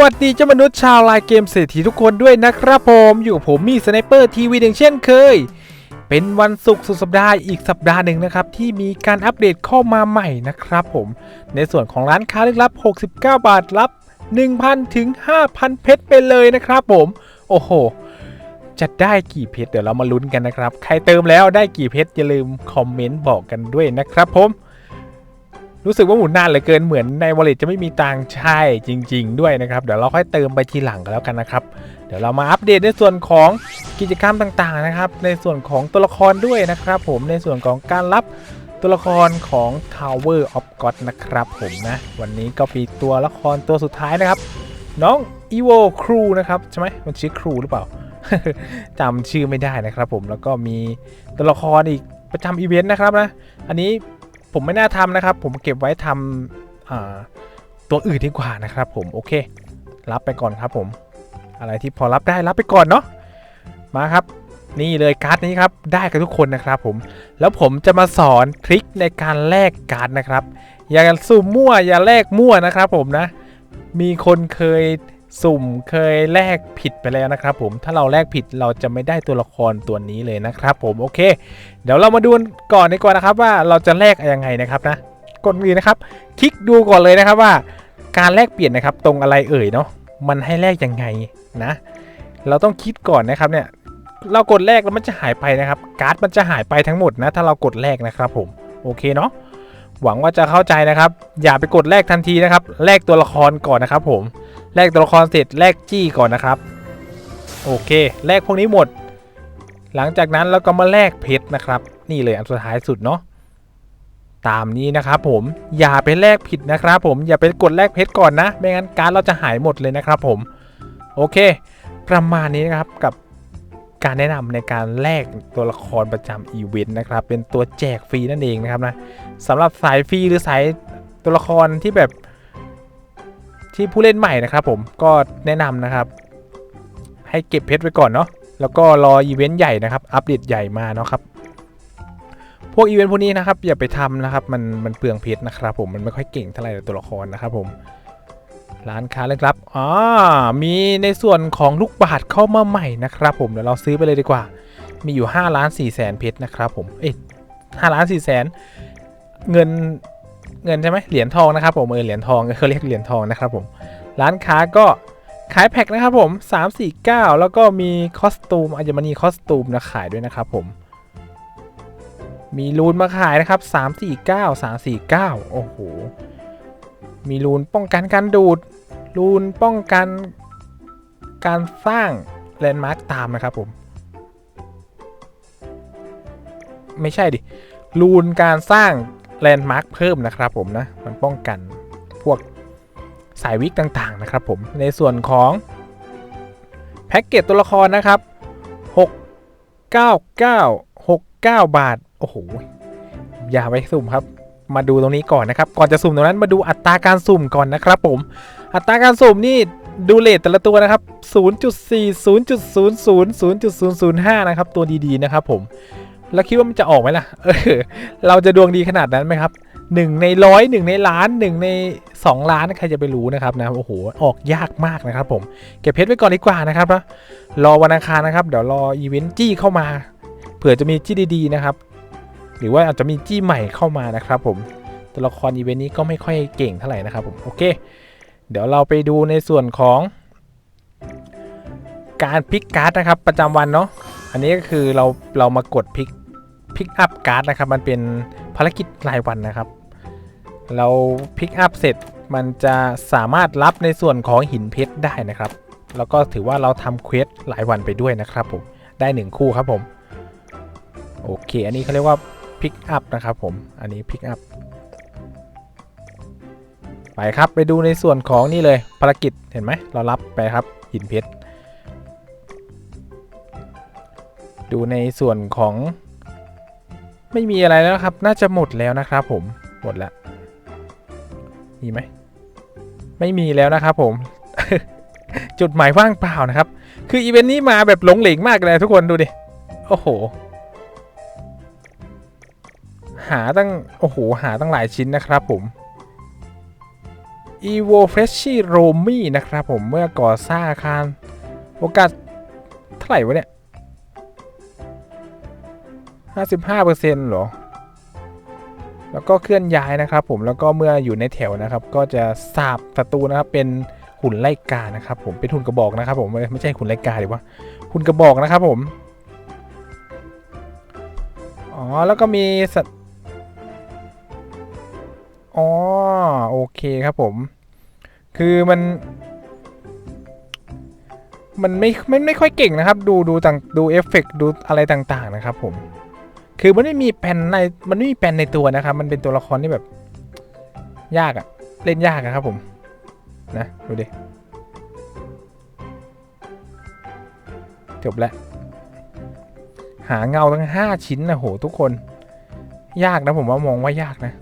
วัสดีเจ้ามนุษย์ชาวไลน์เกมเศรษฐีทุกคนด้วยนะครับผมอยู่กับผมมีสไนเปอร์ทีวีหนึ่งเช่นเคย เป็นวันศุกร์สุดสัปดาห์อีกสัปดาห์หนึ่งนะครับ ที่มีการอัปเดตเข้ามาใหม่นะครับผม ในส่วนของร้านค้าลึกลับ 69 บาทรับ 1,000 ถึง 5,000 เพชรไปเลยนะครับผม โอ้โห จะได้กี่เพชรเดี๋ยวเรามาลุ้นกันนะครับ ใครเติมแล้วได้กี่เพชรอย่าลืมคอมเมนต์บอกกันด้วยนะครับผม รู้สึกว่าหมุนนานเหลือเกินเหมือนในวอลเล็ตจะไม่มีตังค์ใช่จริง ๆ ด้วยนะครับ เดี๋ยวเราค่อยเติมไปทีหลังกันแล้วกันนะครับ เดี๋ยวเรามาอัปเดตในส่วนของกิจกรรมต่างๆนะครับ ในส่วนของตัวละครด้วยนะครับ ผมในส่วนของการรับตัวละครของ Tower of God นะครับ ผมนะ วันนี้ก็มีตัวละครตัวสุดท้ายนะครับ น้อง Evo Crew นะครับใช่ไหมมันชื่อครูหรือเปล่าจำชื่อไม่ได้นะครับ ผมแล้วก็มีตัวละครอีกประจำอีเวนต์นะครับนะ อันนี้ ผมไม่น่าทำนะครับ ผมเก็บไว้ทำตัวอื่นดีกว่านะครับ ผมโอเค รับไปก่อนครับผม อะไรที่พอรับได้รับไปก่อนเนาะมาครับ นี่เลยการ์ดนี้ครับได้กันทุกคนนะครับ ผมแล้วผมจะมาสอนทริคในการแลกการ์ดนะครับ อย่าสุ่มมั่วอย่าแลกมั่วนะครับ ผมนะ มีคนเคย สุ่มเคยแลกผิดไปแล้วนะครับผมถ้าเราแลกผิดเราจะไม่ได้ตัวละครตัวนี้เลยนะครับผมโอเค เดี๋ยวเรามาดูก่อนดีกว่านะครับว่าเราจะแลกยังไงนะครับนะกดมือนะครับ คลิกดูก่อนเลยนะครับว่า การแลกเปลี่ยนนะครับตรงอะไรเอ่ยเนาะมันให้แลกยังไงนะ เราต้องคิดก่อนนะครับเนี่ยเรากดแลกแล้วมันจะหายไปนะครับ การ์ดมันจะหายไปทั้งหมดนะ ถ้าเรากดแลกนะครับผมโอเคเนาะ หวังว่าจะเข้าใจนะครับ อย่าไปกดแลกทันทีนะครับแลกตัวละครก่อนนะครับผมแลกตัวละครเสร็จแลกจี้ก่อนนะครับ โอเคแลกพวกนี้หมด หลังจากนั้นเราก็มาแลกเพชรนะครับ นี่เลยอันสุดท้ายสุดเนาะตามนี้นะครับผมอย่าไปแลกผิดนะครับ ผมอย่าไปกดแลกเพชรก่อนนะ ไม่งั้นการเราจะหายหมดเลยนะครับผมโอเค ประมาณนี้นะครับกับ การแนะนำในการแลกตัวละครประจำอีเวนต์นะครับ เป็นตัวแจกฟรีนั่นเองนะครับนะสำหรับสายฟรีหรือสายตัวละครที่แบบที่ผู้เล่นใหม่นะครับ ผมก็แนะนำนะครับ ให้เก็บเพชรไว้ก่อนเนาะแล้วก็รออีเวนต์ใหญ่นะครับ อัปเดตใหญ่มาเนาะครับพวกอีเวนต์พวกนี้นะครับอย่าไปทำนะครับมันมันเปลืองเพชรนะครับผมมันไม่ค่อยเก่งเท่าไหร่ตัวละครนะครับผม ร้านค้าเลยครับอ๋อมีในส่วนของลูกบาทเข้ามาใหม่นะครับผมเดี๋ยวเราซื้อไปเลยดีกว่า มีอยู่5ล้าน4แสนเพชรนะครับผม เอ๊ะห้าล้าน4แสนเงินเงินใช่ไหมเหรียญทองนะครับผมเออเหรียญทองเขาเรียกเหรียญทองนะครับผม ร้านค้าก็ขายแพ็คนะครับผม349 แล้วก็มีคอสตูมอัญมณีคอสตูมนะขายด้วยนะครับผมมีรูนมาขายนะครับ 349 349 โอ้โห มีรูนป้องกันการดูด รูนป้องกันการสร้างแลนด์มาร์กตามนะครับผม ไม่ใช่ดิ รูนการสร้างแลนด์มาร์กเพิ่มนะครับผมนะ มันป้องกันพวกสายวิกต่างๆนะครับผม ในส่วนของแพ็กเกจตัวละครนะครับ 699 69 บาท โอ้โห อย่าไปสุ่มครับ มาดูตรงนี้ก่อนนะครับ ก่อนจะสุ่มตรงนั้นมาดูอัตราการสุ่มก่อนนะครับผม อัตราการสุ่มนี่ดูเลทแต่ละตัวนะครับ 0.4 0.00 0.005 นะครับ ตัวดีๆนะครับผม แล้วคิดว่ามันจะออกไหมล่ะ เออ เราจะดวงดีขนาดนั้นไหมครับหนึ่งในร้อยหนึ่งในล้านหนึ่งใน 2 ล้านใครจะไปรู้นะครับนะ โอ้โห ออกยากมากนะครับผม เก็บเพชรไว้ก่อนดีกว่านะครับนะรอวันอังคารนะครับ เดี๋ยวรออีเวนต์จี้เข้ามา เผื่อจะมีจี้ดีๆนะครับ หรือว่าอาจจะมีจี้ใหม่เข้ามานะครับผมตัวละครอีเวนต์นี้ก็ไม่ค่อยเก่งเท่าไหร่นะครับผมโอเค เดี๋ยวเราไปดูในส่วนของ การพิกการ์ดนะครับประจำวันเนาะอันนี้ก็คือเราเรามากดพิกพิกอัพการ์ดนะครับ มันเป็นภารกิจรายวันนะครับ เราพิกอัพเสร็จมันจะสามารถรับในส่วนของหินเพชรได้นะครับ แล้วก็ถือว่าเราทำเควสหลายวันไปด้วยนะครับผม ได้ 1 คู่ครับผม โอเค อันนี้เขาเรียกว่า พิกอัพนะครับผม อันนี้พิกอัพไปครับไปดูในส่วนของนี่เลยภารกิจเห็นไหมเรารับไปครับหินเพชรดูในส่วนของไม่มีอะไรแล้วครับ น่าจะหมดแล้วนะครับผมหมดแล้วมีไหมไม่มีแล้วนะครับผม จุดหมายว่างเปล่านะครับ คืออีเวนต์นี้มาแบบหลงเหลงมากเลยทุกคนดูดิโอ้โห หาตั้ง โอ้โห หาตั้งหลายชิ้นนะครับผม evo f r e s h i romi นะครับผมเมื่อก่อสร้างอาคาร โอกาสเท่าไหร่วะเนี่ย 55%เหรอ แล้วก็เคลื่อนย้ายนะครับผมแล้วก็เมื่ออยู่ในแถวนะครับ ก็จะสาบศัตรูนะครับเป็นหุ่นไล่กานะครับผมเป็นหุ่นกระบอกนะครับผมไม่ใช่หุ่นไล่กาหรือว่าหุ่นกระบอกนะครับผมอ๋อแล้วก็มีสัตว์ อ๋อโอเคครับผม คือมัน มันไม่ไม่ไม่ค่อยเก่งนะครับ ดูดูต่างดูเอฟเฟกต์ดูอะไรต่างๆนะครับผม คือมันไม่มีแผ่นในมันไม่มีแผ่นในตัวนะครับ มันเป็นตัวละครที่แบบ ยากอะเล่นยากอะครับผม นะดูดิจบแล้วหาเงาทั้ง 5 ชิ้นนะโหทุกคน ยากนะผมว่ามองว่ายากนะ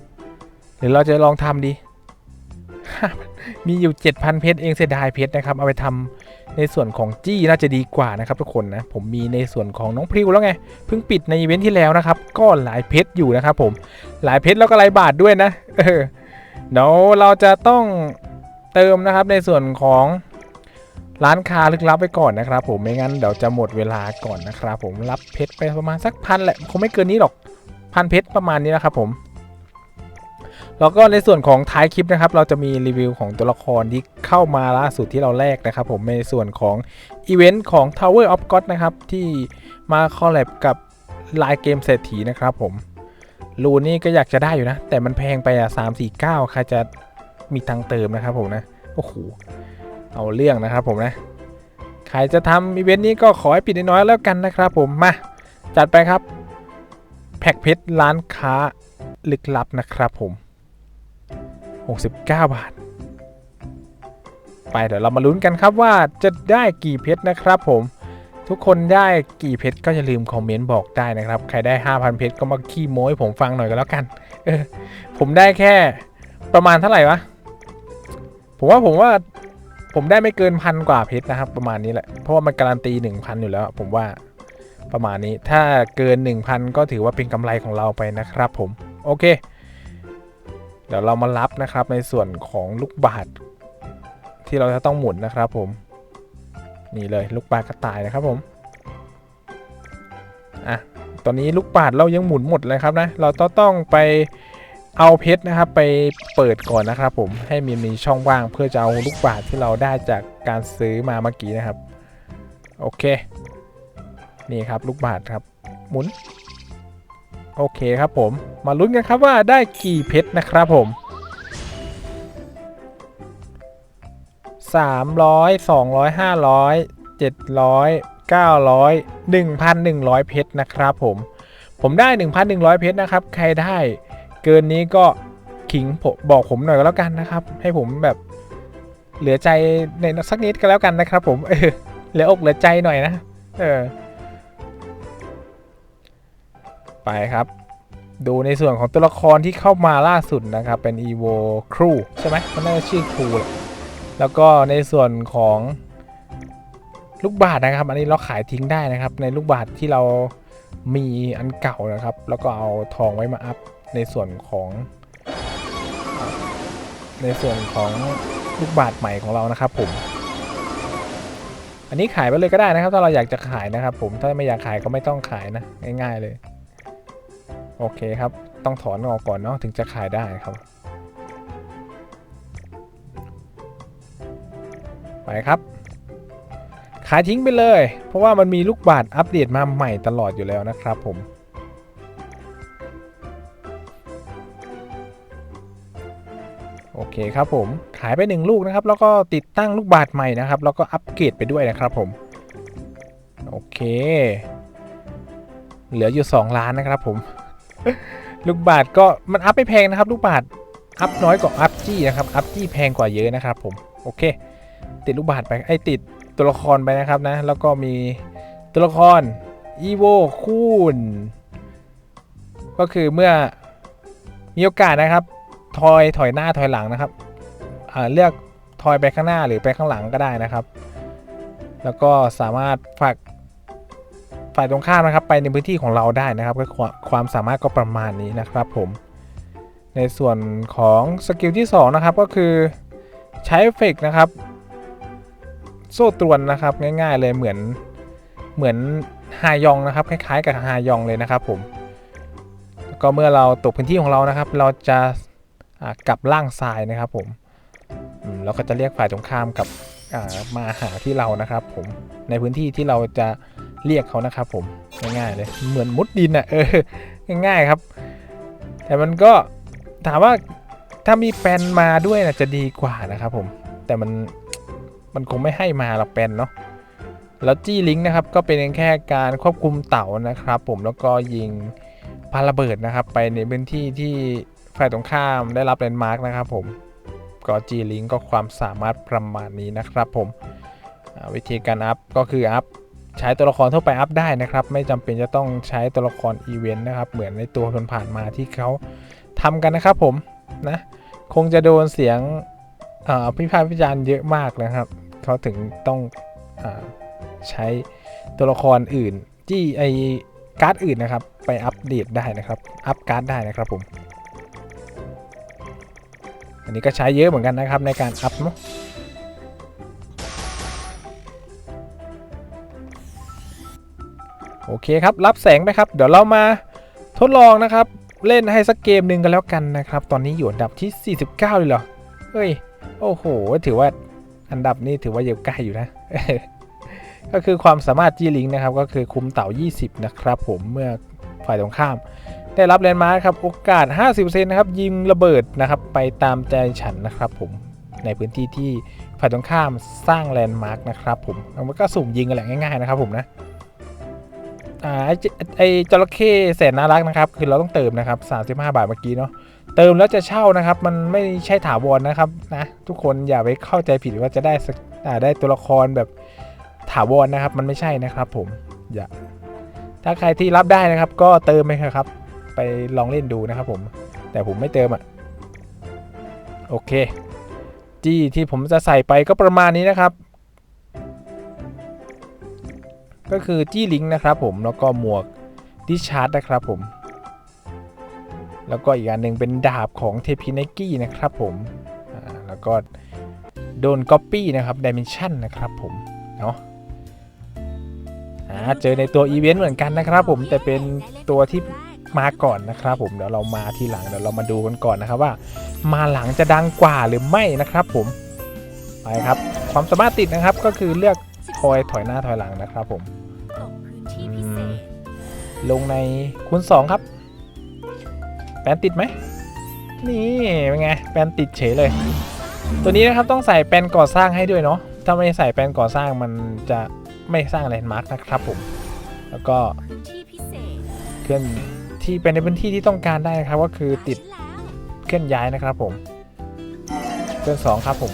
เดี๋ยวเราจะลองทำดี มีอยู่ 7,000 เพชรเองเสียดายเพชรนะครับ เอาไปทำในส่วนของจี้น่าจะดีกว่านะครับทุกคนนะ ผมมีในส่วนของน้องพริวแล้วไง เพิ่งปิดในอีเวนท์ที่แล้วนะครับ ก็หลายเพชรอยู่นะครับผม หลายเพชรแล้วก็หลายบาทด้วยนะเออเดี๋ยวเราจะต้องเติมนะครับในส่วนของร้านค้าลึกลับไปก่อนนะครับผมไม่งั้นเดี๋ยวจะหมดเวลาก่อนนะครับผมรับเพชรไปประมาณสักพันแหละคงไม่เกินนี้หรอกพันเพชรประมาณนี้นะครับผม แล้วก็ในส่วนของท้ายคลิปนะครับเราจะมีรีวิวของตัวละครที่เข้ามาล่าสุดที่เราแลกนะครับผมในส่วนของอีเวนต์ของ Tower of God นะครับที่มาคอลแลบกับลายเกมเศรษฐีนะครับผมรูนี่ก็อยากจะได้อยู่นะ แต่มันแพงไปอะสามสี่เก้าใครจะมีตังเติมนะครับผมนะโอ้โหเอาเรื่องนะครับผมนะใครจะทำอีเวนต์นี้ก็ขอให้ปิดน้อยแล้วกันนะครับผมมาจัดไปครับแพ็กเพชรร้านค้าลึกลับนะครับผม 69 บาท ไปเดี๋ยวเรามาลุ้นกันครับว่าจะได้กี่เพชรนะครับผม ทุกคนได้กี่เพชรก็อย่าลืมคอมเมนต์บอกได้นะครับ ใครได้ 5,000 เพชรก็มาขี้โม้ให้ผมฟังหน่อยก็แล้วกันเออผมได้แค่ประมาณเท่าไหร่วะ ผมว่าผมว่าผมได้ไม่เกินพันกว่าเพชรนะครับ ประมาณนี้แหละ เพราะว่ามันการันตี 1,000 อยู่แล้ว ผมว่าประมาณนี้ถ้าเกิน 1,000 ก็ถือว่าเป็นกำไรของเราไปนะครับผม โอเค เดี๋ยวเรามารับนะครับในส่วนของลูกบาศก์ที่เราจะต้องหมุนนะครับผม นี่เลยลูกบาศก์กระต่ายนะครับผม อะ ตอนนี้ลูกบาศก์เรายังหมุนหมดเลยครับนะ เราต้องต้องไปเอาเพชรนะครับไปเปิดก่อนนะครับผม ให้มีมีช่องว่างเพื่อจะเอาลูกบาศก์ที่เราได้จากการซื้อมาเมื่อกี้นะครับ โอเค นี่ครับลูกบาศก์ครับ หมุน โอเคครับผม มาลุ้นกันครับว่าได้กี่เพชรนะครับผม 300 200 500 700 900 1,100 เพชรนะครับผม ผมได้ 1,100 เพชรนะครับ ใครได้เกินนี้ก็ขิงผมบอกผมหน่อยก็แล้วกันนะครับ ให้ผมแบบเหลือใจในสักนิดก็แล้วกันนะครับ ผมเออเหลืออกเหลือใจหน่อยนะ เออ ไปครับ ดูในส่วนของตัวละครที่เข้ามาล่าสุดนะครับ เป็น evo crew ใช่ไหมมันน่าจะชื่อ crew แหละแล้วก็ในส่วนของลูกบาศก์นะครับ อันนี้เราขายทิ้งได้นะครับ ในลูกบาศก์ที่เรามีอันเก่านะครับ แล้วก็เอาทองไว้มาอัพในส่วนของ ในส่วนของลูกบาศก์ใหม่ของเรานะครับผม อันนี้ขายไปเลยก็ได้นะครับ ถ้าเราอยากจะขายนะครับผม ถ้าไม่อยากขายก็ไม่ต้องขายนะ ง่าย ๆ เลย โอเคครับ ต้องถอนออกก่อนเนาะถึงจะขายได้ครับ ไปครับ ขายทิ้งไปเลย เพราะว่ามันมีลูกบาศก์อัปเดตมาใหม่ตลอดอยู่แล้วนะครับผมโอเคครับผมขายไปหนึ่งลูกนะครับ แล้วก็ติดตั้งลูกบาศก์ใหม่นะครับ แล้วก็อัปเกรดไปด้วยนะครับผม โอเค เหลืออยู่ 2 ล้านนะครับผม ลูกบาทก็มันอัพไม่แพงนะครับ ลูกบาทอัพน้อยกว่าอัพจี้นะครับอัพจี้แพงกว่าเยอะนะครับผมโอเค ติดลูกบาทไปไอติดตัวละครไปนะครับนะ แล้วก็มีตัวละครอีโวคูนก็คือเมื่อมีโอกาสนะครับทอยถอยหน้าถอยหลังนะครับเลือกทอยไปข้างหน้าหรือไปข้างหลังก็ได้นะครับ แล้วก็สามารถฝาก ฝ่ายตรงข้ามนะครับ ไปในพื้นที่ของเราได้นะครับ ก็ความความสามารถก็ประมาณนี้นะครับผม ในส่วนของสกิลที่ 2 นะครับ ก็คือใช้เฟกนะครับ โซ่ตรวนนะครับง่าย ๆ เลยเหมือนเหมือนฮายองนะครับ คล้าย ๆ กับฮายองเลยนะครับผมแล้วก็เมื่อเราตกพื้นที่ของเรานะครับ เราจะกลับล่างทรายนะครับผมเราก็จะเรียกฝ่ายตรงข้ามกับมาหาที่เรานะครับ ผมในพื้นที่ที่เราจะ เรียกเขานะครับผมง่ายๆเลยเหมือนมุดดินอะเออง่ายๆครับ แต่มันก็ถามว่าถ้ามีแปนมาด้วยนะจะดีกว่านะครับผมแต่มันมันคงไม่ให้มาหรอกแปนเนาะแล้วจี้ลิงก์นะครับก็เป็นแค่การควบคุมเต่านะครับ ผมแล้วก็ยิงปาระเบิดนะครับ ไปในพื้นที่ที่ฝ่ายตรงข้ามได้รับแลนด์มาร์กนะครับ ผมก็จีลิงก็ความสามารถประมาณนี้นะครับ ผมวิธีการอัพก็คืออัพ ใช้ตัวละครทั่วไปอัพได้นะครับ ไม่จำเป็นจะต้องใช้ตัวละครอีเวนต์นะครับ เหมือนในตัวผ่านมาที่เขาทำกันนะครับผมนะคงจะโดนเสียงพิพากษ์วิจารณ์เยอะมากนะครับเขาถึงต้องอใช้ตัวละครอื่นที่ไอการ์ดอื่นนะครับ ไปอัปเดตได้นะครับ อัพการ์ดได้นะครับผม อันนี้ก็ใช้เยอะเหมือนกันนะครับในการอัพเนาะ โอเคครับ รับแสงไปครับ เดี๋ยวเรามาทดลองนะครับ เล่นให้สักเกมหนึ่งกันแล้วกันนะครับ ตอนนี้อยู่อันดับที่ 49 เลยเหรอ เฮ้ย โอ้โห ถือว่าอันดับนี้ถือว่าเยอะใกล้อยู่นะ ก็คือความสามารถจีลิงนะครับ ก็คือคุมเต่า 20 นะครับ ผมเมื่อฝ่ายตรงข้าม ได้รับแลนด์มาร์คครับ โอกาส 50%นะครับ ยิงระเบิดนะครับ ไปตามใจฉันนะครับผม ในพื้นที่ที่ฝ่ายตรงข้ามสร้างแลนด์มาร์คนะครับผมแล้วมันก็สุ่มยิงกันแหละง่ายๆนะครับผมนะ อ่าไอจไอจระเข้แสนน่ารักนะครับ คือเราต้องเติมนะครับ35 บาทเมื่อกี้เนาะเติมแล้วจะเช่านะครับ มันไม่ใช่ถาวรนะครับนะทุกคนอย่าไปเข้าใจผิดว่าจะได้อ่าได้ตัวละครแบบถาวรนะครับ มันไม่ใช่นะครับ ผมอย่าถ้าใครที่รับได้นะครับ ก็เติมไปครับ ไปลองเล่นดูนะครับ ผม แต่ผมไม่เติมอะโอเคจี้ที่ผมจะใส่ไปก็ประมาณนี้นะครับ ก็คือจี้ลิงนะครับผมแล้วก็หมวกดิชาร์ดนะครับผม แล้วก็อีกอันหนึ่งเป็นดาบของเทพินกี้นะครับผมแล้วก็โดนก๊อปปี้นะครับดิเมนชันนะครับผมเนาะเจอในตัวอีเวนต์เหมือนกันนะครับผมแต่เป็นตัวที่มาก่อนนะครับผมเดี๋ยวเรามาทีหลังเดี๋ยวเรามาดูกันก่อนนะครับว่า มาหลังจะดังกว่าหรือไม่นะครับผมไปครับความสามารถติดนะครับก็คือเลือกคอยถอยหน้าถอยหลังนะครับผม ลงในคูณ2 ครับ แปนติดไหม นี่เป็นไง แปนติดเฉยเลย ตัวนี้นะครับต้องใส่แปนก่อสร้างให้ด้วยเนาะ ถ้าไม่ใส่แปนก่อสร้างมันจะไม่สร้างแลนด์มาร์กนะครับผม แล้วก็พื้นที่พิเศษเคลื่อนที่เป็นในพื้นที่ที่ต้องการได้นะครับ ก็คือติดเคลื่อนย้ายนะครับผมเบิร์นสองครับผม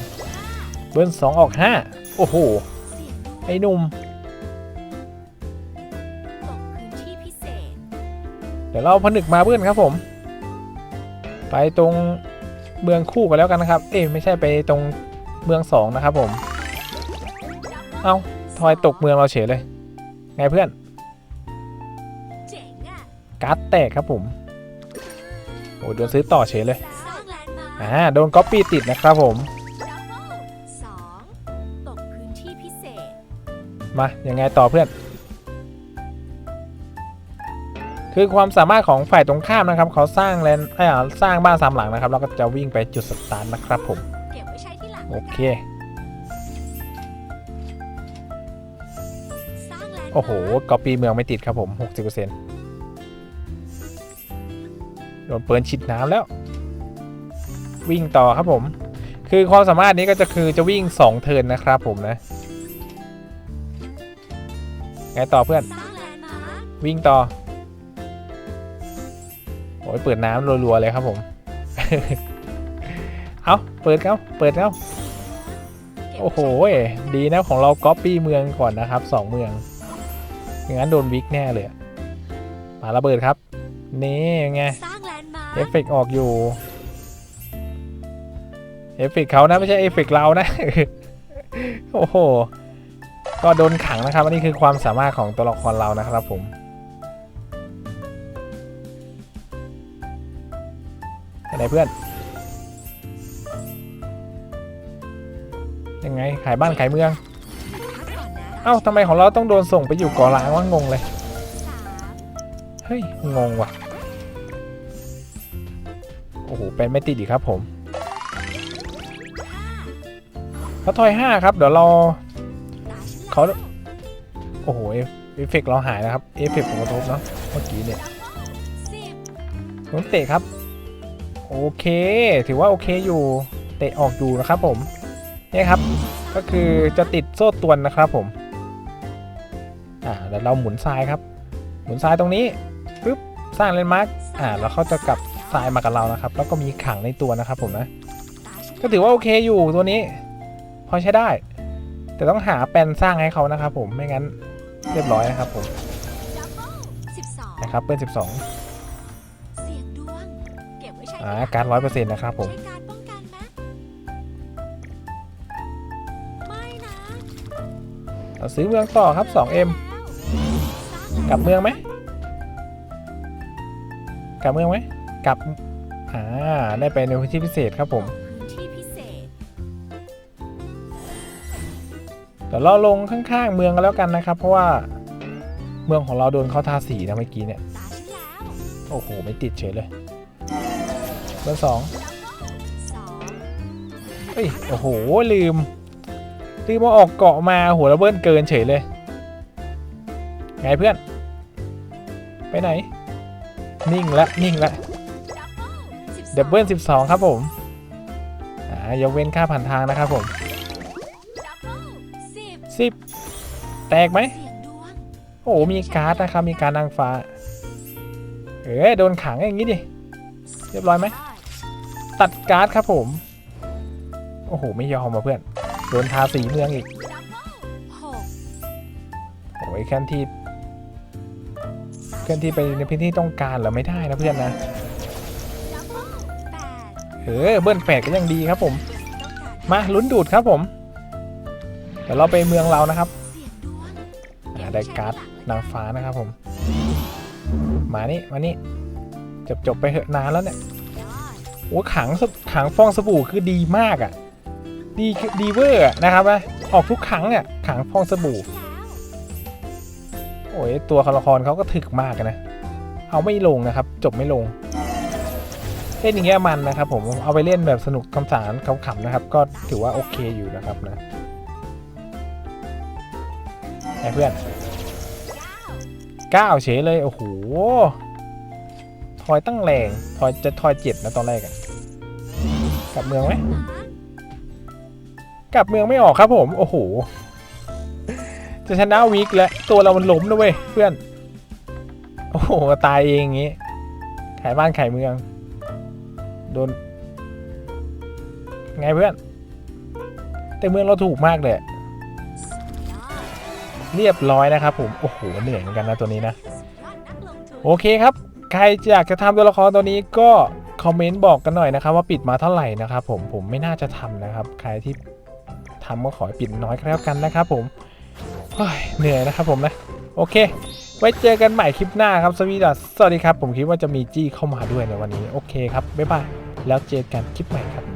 เบิร์นสองออกห้าโอ้โห ไอ้หนุ่ม ดี๋ยวเราผนึกมาเพื่อนครับผม ไปตรงเมืองคู่กันแล้วกันนะครับ เอ้ยไม่ใช่ไปตรงเมืองสองนะครับผม เอ้าทอยตกเมืองเราเฉยเลย ไงเพื่อนเจ๋งอะการ์ดแตกครับผม โอ้ยโดนซื้อต่อเฉยเลยสร้างแลนด์มาร์คอ่า โดนก๊อปปี้ติดนะครับผมดับเบิลสองตกพื้นที่พิเศษมายังไงต่อเพื่อน คือความสามารถของฝ่ายตรงข้ามนะครับ เขาสร้างแลนด์เอ้ยสร้างบ้านสามหลังนะครับ แล้วก็จะวิ่งไปจุดสตาร์ทนะครับผมเก็บไว้ใช้ที่หลังโอเคสร้างแลนด์มาร์คโอ้โหก๊อปปี้เมืองไม่ติดครับผม 60%โดนเปินฉีดน้ำแล้ว วิ่งต่อครับผม คือความสามารถนี้ก็จะคือจะวิ่ง 2 เทิร์นนะครับผมนะ ไงต่อเพื่อนสร้างแลนด์มาร์ควิ่งต่อ โอ้ยเปิดน้ำรัวๆเลยครับผม เอาเปิดเขาเปิดเขาเก็บไว้โอ้โห ดีนะของเราก๊อปปี้เมืองก่อนนะครับสองเมืองงั้นโดนวิกแน่เลยอะปาระเบิดครับ นี่ไงสร้างแลนด์มาร์เอคฟเฟกต์ออกอยู่ เอฟเฟกต์เขานะ ไม่ใช่เอฟเฟกต์เรานะ โอ้โห ก็โดนขังนะครับ อันนี้คือความสามารถของตัวละครเรานะครับผม ไหนเพื่อน ยังไง ขายบ้านขายเมือง เอ้าทำไมของเราต้องโดนส่งไปอยู่เกาะล้างวะงงเลย เฮ้ย งงว่ะ โอ้โห เป็นไม่ติดอีกครับผมห้าแล้วทอยห้าครับ เดี๋ยวเราเขาโอ้โห เอฟเฟกต์เราหายนะครับ เอฟเฟกต์ผมกระทบเนาะ เมื่อกี้เนี่ยสิบผมเตะครับ โอเค ถือว่าโอเคอยู่ เตะออกอยู่นะครับผมเนี่ยครับ ก็คือจะติดโซ่ตวนนะครับผม อ่าเดี๋ยวเราหมุนทรายครับ หมุนทรายตรงนี้ปึ๊บ สร้างเลนมาร์กอ่า แล้วเขาจะกลับทรายมากับเรานะครับ แล้วก็มีขังในตัวนะครับผมนะ ก็ถือว่าโอเคอยู่ตัวนี้ พอใช้ได้ แต่ต้องหาแปลนสร้างให้เขานะครับผม ไม่งั้นเรียบร้อยนะครับผมดับเบิ้ลสิบสองนะครับเป็น12 อ่าทีหลังการร้อยเปอร์เซ็นต์นะครับผมใช้การป้องกันไหมไม่นะเราซื้อเมืองต่อครับ 2M กลับเมืองไหมกลับเมืองไหมกลับอ่าได้ไปในพื้นที่พิเศษครับผมพื้นที่พิเศษเดี๋ยวเราลงข้างๆเมืองกันแล้วกันนะครับ เพราะว่าเมืองของเราโดนเขาทาสีนะเมื่อกี้เนี่ยตาฉันแล้วโอ้โห ไม่ติดเฉยเลยเบอร์สองสองเอ้ย โอ้โห ลืม ลืมมาออกเกาะมาหัวระเบิดเกินเฉยเลย ไงเพื่อน ไปไหน นิ่งละนิ่งละดับเบิ้ลสิบสองดับเบิล12ครับผม อ่ายกเว้นค่าผ่านทางนะครับผมดับเบิ้ลสิบ10แตกไหมเสียงดวงโอ้โหมีการ์ดนะครับ มีการดนางฟ้า เอ้ยโดนขังอย่างนี้ดิ เรียบร้อยไหม ตัดการ์ดครับผม โอ้โห ไม่ยอมมาเพื่อน โดนทาสีเมืองอีก โอ้ยเคลื่อนที่เคลื่อนที่ไปในพื้นที่ต้องการเหรอไม่ได้นะเพื่อนนะเบิ้ลแปดเออเบิ้ลแปดก็ยังดีครับผม มาลุ้นดูดครับผม เดี๋ยวเราไปเมืองเรานะครับได้การ์ดนางฟ้านะครับผม มานี่มานี่จบจบไปเหอะนานแล้วเนี่ย โอ้ขังขังฟองสบู่คือดีมากอะ่ะ ดีดีเวอร์นะครับนะออกทุกครั้งเนี่ยขังฟองสบู่ โอ้ยตัวละครเขาก็ถึกมากนะ เอาไม่ลงนะครับ จบไม่ลง เล่นอย่างเงี้ยมันนะครับผมเอาไปเล่นแบบสนุกคำสารขำๆนะครับ ก็ถือว่าโอเคอยู่นะครับนะไอ้เพื่อนก้าเก้าเฉยเลย โอ้โห ทอยตั้งแรงทอยจะทอยเจ็ดนะตอนแรกอะกลับเมืองไหมกลับเมืองไม่ออกครับผม โอ้โห จะชนะวีคแล้ว ตัวเรามันล้มนะเว้ยเพื่อน โอ้โห ตายเองอย่างงี้ ขายบ้านขายเมือง โดน ไงเพื่อน แต่เมืองเราถูกมากเลย เรียบร้อยนะครับผม โอ้โห เหนื่อยเหมือนกันนะตัวนี้นะ โอเคครับ ใครอยากจะทำตัวละครตัวนี้ก็คอมเมนต์บอกกันหน่อยนะครับ ว่าปิดมาเท่าไหร่นะครับผมผมไม่น่าจะทำนะครับ ใครที่ทำก็ขอให้ปิดน้อยก็แล้วกันนะครับผมเฮ้ยเหนื่อยนะครับผมนะ โอเค ไว้เจอกันใหม่คลิปหน้าครับสวีดัสสวัสดีครับ ผมคิดว่าจะมีจี้เข้ามาด้วยในวันนี้ โอเคครับ บ๊ายบาย แล้วเจอกันคลิปใหม่ครับ